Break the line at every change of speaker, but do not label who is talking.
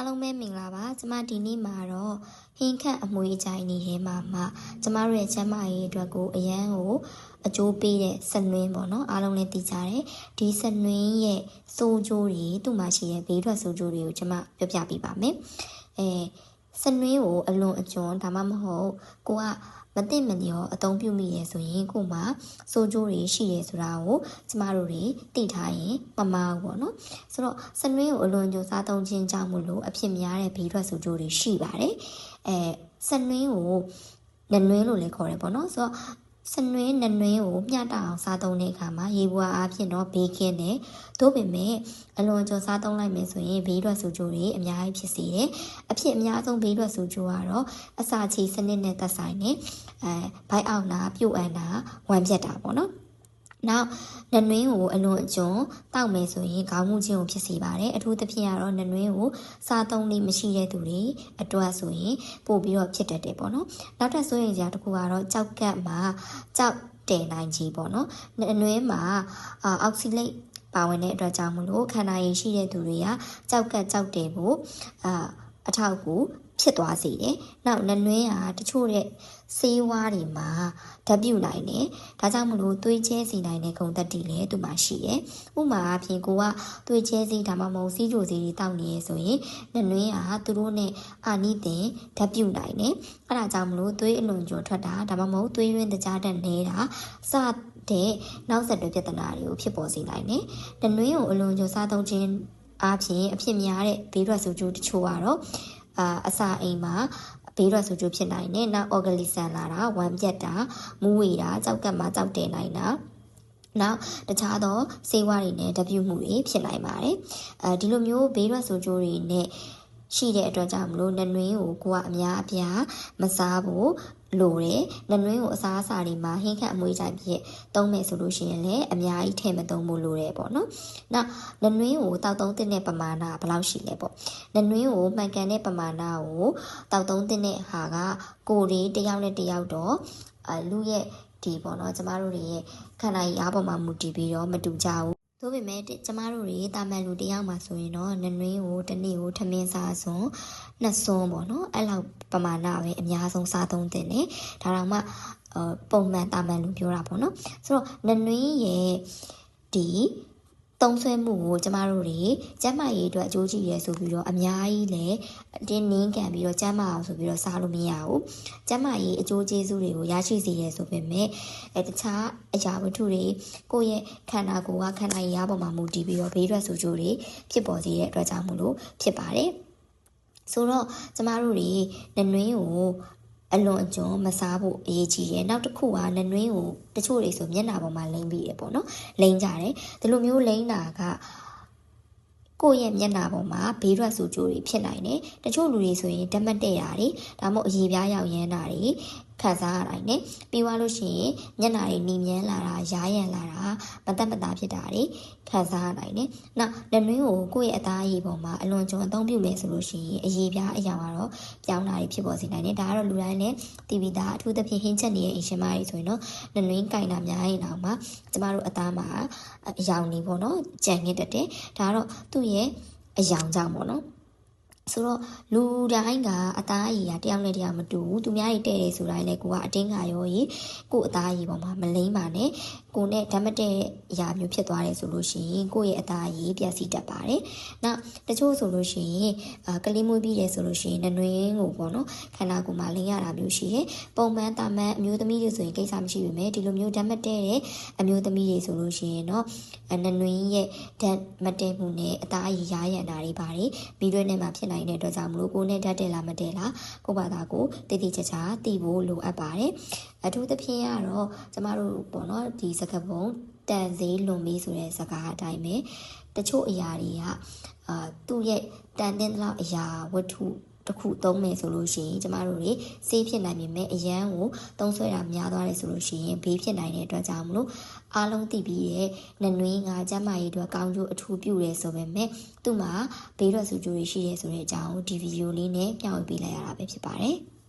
အားလုံးပဲမင်္ဂလာပါကျမဒီနေ့မှာတော့ဟင်းခန့်အမွေအကြိုင်နေထဲမှာမှကျမတို့ရဲ့ကျမရေးအတွက်ကိုအရန်ကိုအကျိုးပေးတဲ့ဆက်နွင်းပေါ့နော်အားလုံးလည်းသိကြတယ်ဒီဆက်နွင်းရဲ့စိုးကျိုးတွေသူ့မှာရှိတဲ့ဘေးထွက်စိုးကျိုးတွေကိုကျမပြောပြပေးပါမယ်အဲ ဆက်နွင်းကိုအလွန်အကျွံဒါမှမဟုတ်ကိုကမသိမလျော်အသုံးပြုမိရဲဆိုရင်ကို့မှာစိုးကျိုးတွေရှိရဲဆိုတာကိုကျမတို့တွေသိထားရင်မမာဘူးပေါ့နော်ဆိုတော့စနွေးကိုအလွန်ကြိုးစားသုံးခြင်းကြောင့်မလို့အဖြစ်များတဲ့ဘေးထွက်ဆိုးကျိုးတွေရှိပါတယ်အဲစနွေးကိုနနွေးလို့လည်းခေါ်တယ်ပေါ့နော်ဆိုတော့ စနွေးနနွေးကိုမျှတအောင်စားသုံးတဲ့အခါမှာရေပွားအားဖြင့်တော့ဘေးကင်းတယ်သို့ပေမဲ့အလွန်ကြိုးစားသုံးလိုက်မယ်ဆိုရင်ဘေးထွက်ဆိုးကျိုးတွေအများကြီးဖြစ်စေတယ်အဖြစ်အများဆုံးဘေးထွက်ဆိုးကျိုးကတော့အစာချေစနစ်နဲ့သက်ဆိုင်တဲ့အဲဘိုက်အောင်နာပြုတ်အန်နာဝမ်းပြတ်တာပေါ့နော် နောက်နနွင်းကိုအလွန်အကျွံတောက်မယ်ဆိုရင်ခေါင်းမှုချင်းကိုဖြစ်စေပါတယ်အထူးသဖြင့်ကတော့နနွင်းကိုစားသုံးလေးမရှိတဲ့သူတွေအတွက်ဆိုရင်ပို့ပြီးတော့ဖြစ်တတ်တယ်ပေါ့နော်နောက်ထပ်ဆိုရင်ကြာတစ်ခုကတော့ကြောက်ကတ်မှာကြောက်တယ်နိုင်ကြီးပေါ့နော်နနွင်းမှာအောက်ဆီလိတ်ပါဝင်တဲ့အတွက်ကြောင့်မလို့ခန္ဓာရည်ရှိတဲ့သူတွေကကြောက်ကတ်ကြောက်တယ်ဖို့အာ အထောက်အကူဖြစ်သွားစေတယ်။နောက်နနွင်းဟာတချို့တဲ့ဆေးဝါးတွေမှာဓာတ်ပြုနိုင်တယ်။ဒါကြောင့်မလို့သွေးချဲစီနိုင်တဲ့ဂုဏ်သက်တည်လည်းသူမှာရှိတယ်။ဥပမာအဖြစ်ကိုကသွေးချဲစီဒါမှမဟုတ်စီးကြိုစီတွေတောက်နေရဆိုရင်နနွင်းဟာသူတို့နဲ့အာနိသင်ဓာတ်ပြုနိုင်တယ်။အဲဒါကြောင့်မလို့သွေးအလွန်ကျော်ထွက်တာဒါမှမဟုတ်သွေးရင်းတကြားတက်နေတာစတဲ့နောက်ဆက်တွဲပြဿနာတွေကိုဖြစ်ပေါ်စေနိုင်တယ်။နနွင်းကိုအလွန်ကျော်စားသုံးခြင်း အားဖြင့်အဖြစ်များတဲ့ဘေးရွက်ဆိုးကျိုးတချို့ကတော့အာအစာအိမ်မှာဘေးရွက်ဆိုးကျိုးဖြစ်နိုင်တယ်။နောက်အော်ဂလီဆန်လာတာဝမ်းပြက်တာမူးဝေတာကြောက်ကပ်မှာကြောက်တယ်နိုင်တာနောက်တခြားသောဆေးဝါးတွေနဲ့တပြုမှုတွေဖြစ်နိုင်ပါတယ်။အဲဒီလိုမျိုးဘေးရွက်ဆိုးကျိုးတွေနဲ့ရှိတဲ့အတွက်ကြောင့်မလို့နနွင်းကိုကိုကအများအပြားမစားဖို့ လိုတယ်နနွင်းကိုအစားအစာတွေမှာဟင်းခန့်အမွေးကြိုင်ဖြစ်သုံးမယ်ဆိုလို့ရှိရင်လည်းအများကြီးထည့်မသုံးဖို့လိုတယ်ပေါ့နော်။နောက်နနွင်းကိုတောက်သုံးတဲ့ပမာဏဘယ်လောက်ရှိလဲပေါ့။နနွင်းကိုမှန်ကန်တဲ့ပမာဏကိုတောက်သုံးတဲ့ဟာကကိုယ်တွေတယောက်နဲ့တယောက်တော့အလူရဲ့ဒီပေါ့နော်ကျမတို့တွေရဲ့ခန္ဓာရည်အားပေါ်မှာမူတည်ပြီးတော့မတူကြဘူး။ ဒါပေမဲ့ကျမတို့တွေတာမန်လူတယောက်မှာဆိုရင်တော့နနွင်းကိုတစ်နေ့ကိုထမင်းစားစွန်းနှစ်စွန်းပေါ့နော်အဲ့လောက်ပမာဏပဲအများဆုံးစားသုံးတင်တယ်ဒါတော့မှအပုံမှန်တာမန်လူပြောတာပေါ့နော်ဆိုတော့နနွင်းရဲ့ဒီ သုံးဆွဲမှုကိုကျမတို့တွေကျန်းမာရေးအတွက်အကျိုးရှိရဲဆိုပြီးတော့အများကြီးလည်းတင်းနင်းကန်ပြီးတော့ကျန်းမာအောင်ဆိုပြီးတော့စားလို့မရဘူးကျန်းမာရေးအကျိုးကျေးဇူးတွေကိုရရှိစေရဲဆိုပေမဲ့အဲတခြားအရာဝတ္ထုတွေကိုယ့်ရဲ့ခန္ဓာကိုယ်ကခန္ဓာရည်အပေါ်မှာမူတည်ပြီးတော့ဘေးထွက်ဆိုးကျိုးတွေဖြစ်ပေါ်စေတဲ့အတွက်ကြောင့်မလို့ဖြစ်ပါတယ်ဆိုတော့ကျမတို့တွေနနွင်းကို အလွန်အကျွံမစားဖို့အရေးကြီးတယ်နောက်တစ်ခုကနနွင်းကိုတချို့တွေဆိုမျက်နှာပေါ်မှာလိမ့်ပြီးတယ်ပေါ့နော်လိမ့်ကြတယ်ဒီလိုမျိုးလိမ့်တာကကိုယ့်ရဲ့မျက်နှာပေါ်မှာဘေးရွက်ဆူကြိုးတွေဖြစ်နိုင်တယ်။တချို့လူတွေဆိုရင်ဓာတ်မတဲ့တာတွေဒါမှမဟုတ်အရေပြားရောက်ရမ်းတာတွေ ခံစားရနိုင်တယ်။ပြီးသွားလို့ရှိရင်မျက်နှာတွေနှီးမြန်းလာတာရားရံလာတာမတက်မတာဖြစ်တာတွေခံစားရနိုင်တယ်။နောက်လက်နှွေးကိုကိုယ့်ရဲ့အသားအရည်ပေါ်မှာအလွန်ကျွံအသုံးပြုမယ်ဆိုလို့ရှိရင်အရည်ပြားအရာကတော့ပြောင်းတာတွေဖြစ်ပေါ်စေနိုင်တယ်။ဒါကတော့လူတိုင်းလည်းတီဗီသားအထူးသဖြင့်ဟင်းချက်နေတဲ့အရှင်မကြီးဆိုရင်တော့လက်နှွေးကင်တာများရင်တော့မှကျမတို့အသားမှာအယောင်နေပေါ့နော်ကြံနေတတ်တယ်။ဒါကတော့သူ့ရဲ့အယောင်ကြောင့်ပေါ့နော် ဆိုတော့လူတိုင်းကအသားအရည်ကတယောက်နဲ့တယောက်မတူဘူးသူများကြီးတဲ့တယ်ဆိုတိုင်းလည်းကိုကအတင်းကရောကြီးကို့အသားအရည်ပေါ်မှာမလိမ့်ပါနဲ့ကိုနဲ့ဓာတ်မတဲ့အရာမျိုးဖြစ်သွားတယ်ဆိုလို့ရှိရင်ကိုယ့်ရဲ့အသားအရည်ပျက်စီးတတ်ပါတယ်နောက်တချို့ဆိုလို့ရှိရင်အာကလေးမွေးပြီးတယ်ဆိုလို့ရှိရင်နနွင်းကိုပေါ့နော်ခန္ဓာကိုယ်မှာလိမ့်ရတာမျိုးရှိတယ်ပုံမှန်တာမန်အမျိုးသမီးတွေဆိုရင်ကိစ္စမရှိပေမဲ့ဒီလိုမျိုးဓာတ်မတဲ့အမျိုးသမီးတွေဆိုလို့ရှိရင်တော့နနွင်းရဲ့ဓာတ်မတည့်မှုနဲ့အသားအရည်ရာရန်တာတွေပါတယ်မိတွဲနဲ့မှဖြစ်နိုင်တဲ့အတွက်ကြောင့်မလို့ကိုနဲ့ဓာတ်တယ်လားမတယ်လားကိုဘာသာကိုတည်တည်ချာချာသိဖို့လိုအပ်ပါတယ်အထူးသဖြင့်ကတော့ကျမတို့ပေါ့နော်ဒီစကားပုံတန်စေးလွန်ပြီးဆိုတဲ့စကားအတိုင်းပဲတချို့အရာတွေက အာသူ့ရဲ့တန်တင်းလောက်အရာဝတ္ထုတစ်ခုသုံးမယ်ဆိုလို့ရှိရင်ကျမတို့တွေဆေးဖြစ်နိုင်ပြီမဲ့အရန်ကိုသုံးဆွဲတာများသွားတယ်ဆိုလို့ရှိရင်ဘေးဖြစ်နိုင်တဲ့အတွက်ကြောင့်မလို့အားလုံးသိပြီးရဲ့နနွေးငါကျမရေးအတွက်ကောင်းကျိုးအထူးပြုတယ်ဆိုပေမဲ့သူ့မှာဘေးရွက်စုကျိုးတွေရှိတယ်ဆိုတဲ့အကြောင်းဒီဗီဒီယိုလေးနဲ့ပြသပေးလိုက်ရတာပဲဖြစ်ပါတယ်။